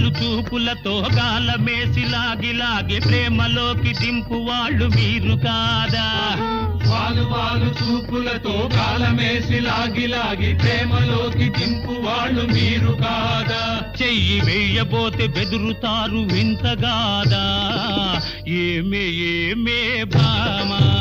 చూపులతో గాలమేసి లాగి లాగి ప్రేమలోకి దింపు వాళ్ళు మీరు కాదా? వాళ్ళు వాళ్ళు చూపులతో గాలమేసి లాగి లాగి ప్రేమలోకి దింపు వాళ్ళు మీరు కాదా? చెయ్యి వేయబోతే బెదురుతారు వింతగాదా ఏమే ఏమే భామా?